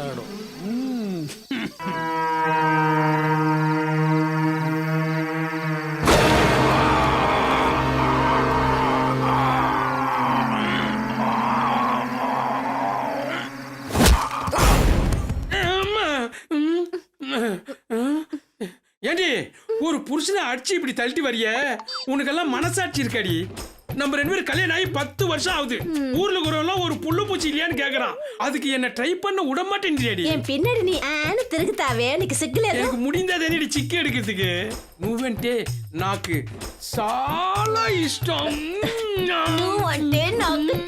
ஆடும் ம். அம்மா. ம். ஏண்டி ஒரு புருஷனை அடிச்சு இப்படி தள்ளிட்டு வரிய உனக்கெல்லாம் மனசாட்சி இருக்காடி நம்ம ரெண்டு பேரும் கல்யாணம் ஆகி பத்து வருஷம் ஆகுது. ஊர்ல இருக்கிறவங்க ஒரு புல்லு பூச்சி இல்லையான்னு கேக்குறான். அதுக்கு என்ன ட்ரை பண்ண விட மாட்டேன் என் பின்னாடி நீ ஆனு திருகுத்தாவே எனக்கு சிக்கல எனக்கு முடிந்தா தெரியுது சிக்கி எடுக்கிறதுக்கு. மூவெண்டே நாக்கு. சாலா இஷ்டம். மூவெண்டே நாக்கு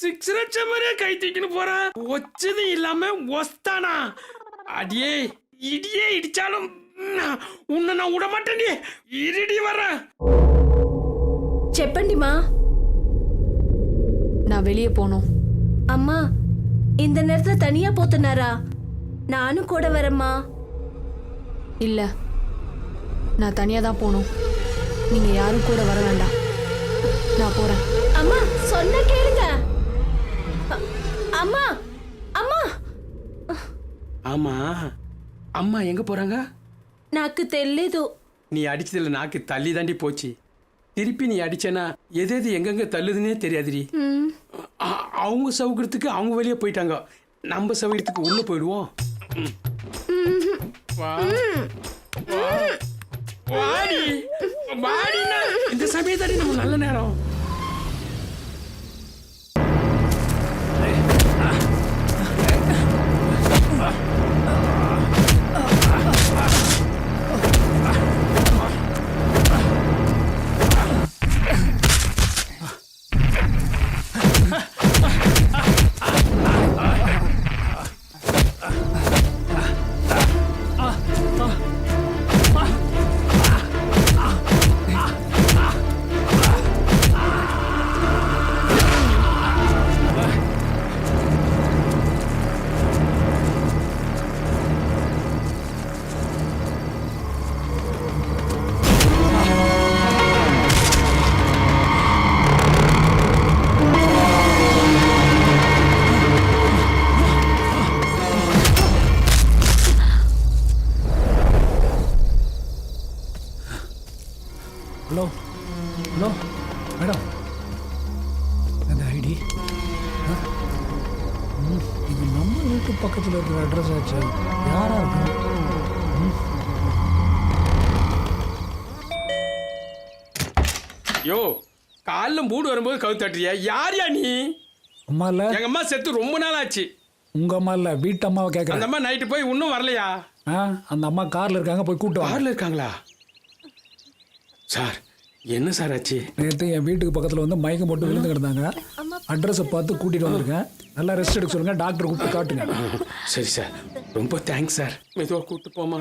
சிக்ஸ் லட்சம் கை தூக்கின்னு போறேன் ஒச்சதும் இல்லாம ஒஸ்தானா? அடியே இடியே இடிச்சாலும் உன்னை நான் ఉడమట్టండి ఈరిడి వరా చెప్పండి நான் வெளியே போகணும். அம்மா இந்த நேரத்துல தனியா போத்துனாரா? நானும் கூட வரேம்மா. இல்ல. நான் தனியா தான் போகணும். நீங்க யாரும் கூட வர வேண்டாம். நான் போறேன். அம்மா சொன்ன கேளுங்க. அம்மா அம்மா. அம்மா அம்மா எங்க போறாங்க? నాకు తెలీదు நீ அடிச்சதுல நாக்கு தள்ளி தாண்டி போச்சு திருப்பி நீ அடிச்சேனா எது எது எங்கெங்க தள்ளுதுன்னே தெரியாதுடி ம், அ- அவங்க சவுக்கிறதுக்கு அவங்க வெளியே போயிட்டாங்க நம்ம சவுக்கிறதுக்கு உள்ள போயிடுவோம் ம். வா. வா. வாடி வாடினா இந்த சமயத்தாடி நம்ம நல்ல நேரம் ஹலோ ஹலோ மேடம் அந்த ஐடி இது நம்ம வீட்டு பக்கத்தில் இருக்கிற அட்ரஸ் ஆச்சு. யாரா இருக்கும் யோ காலைல மூடு வரும்போது கவுத்தட்டுறியா யார்யா நீ? அம்மா இல்லை. எங்க அம்மா செத்து ரொம்ப நாள் ஆச்சு. உங்க அம்மா இல்லை வீட்டு அம்மாவை அந்த கேட்குறேன் அம்மா நைட்டு போய் இன்னும் வரலையா? ஆ அந்த அம்மா காரில் இருக்காங்க போய் கூட்டு வாங்க. கார்ல இருக்காங்களா? சார் என்ன சார் ஆச்சு? நேற்று என் வீட்டுக்கு பக்கத்தில் வந்து மயக்கம் போட்டு விழுந்து கிடந்தாங்க. அட்ரஸை பார்த்து கூட்டிகிட்டு வந்திருக்கேன். நல்லா ரெஸ்ட் எடுக்க சொல்லுங்க டாக்டர் கூப்பிட்டு காட்டுங்க. சரி சார். ரொம்ப தேங்க்ஸ் சார். மெதுவாக கூப்பிட்டு போமா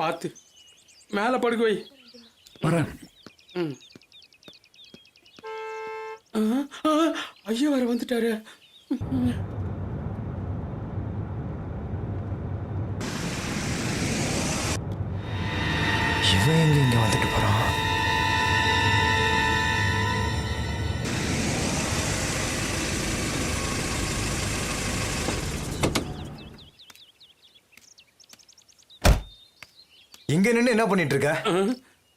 பார்த்து. மேலே படுக்க வை. வரேன். ம். ஐயோ வேற வந்துட்டாரு. இவன் எங்க இங்க வந்துட்டு போறான்? இங்க நின்னு என்ன பண்ணிட்டு இருக்க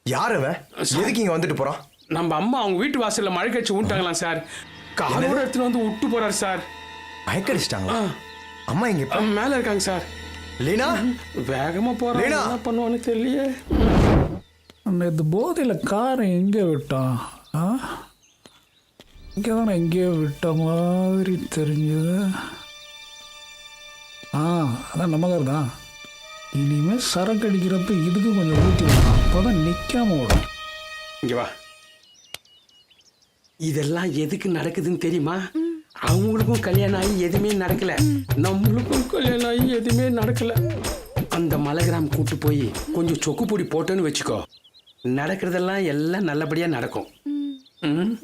யார் அவன் எதுக்கு இங்க வந்துட்டு போறான் நம்ம அம்மா அவங்க வீட்டு வாசல்ல மழை கழிச்சு ஊன்ட்டாங்களாம் சார். காரோட எடுத்துட்டு வந்து விட்டு போறாரு சார். மயக்கடிச்சிட்டாங்களா? அம்மா இங்க இப்ப மேல இருக்காங்க சார். லீனா? வேகமா லீனா! என்ன பண்ணுவான்னு தெரியலையே. நேற்று போதையில் காரை எங்கே விட்டான் ஆ? இங்கே தானே எங்கேயோ விட்ட மாதிரி தெரிஞ்சது. ஆ அதான் நம்ம கார் தான். இனிமேல் சரக்கு அடிக்கிறப்ப இதுக்கு கொஞ்சம் ஊற்றி விடணும் அப்போ தான் நிற்காம விடும் இங்க வா. இதெல்லாம் எதுக்கு நடக்குதுன்னு தெரியுமா? அவங்களுக்கும் கல்யாணம் ஆகி எதுவுமே நடக்கல. நம்மளுக்கும் கல்யாணம் ஆகி எதுவுமே நடக்கல. அந்த மலைகிராம் கூட்டு போய் கொஞ்சம் சொக்கு பொடி போட்டோன்னு வச்சுக்கோ. நடக்கிறதெல்லாம் எல்லாம் நல்லபடியா நடக்கும். ம்.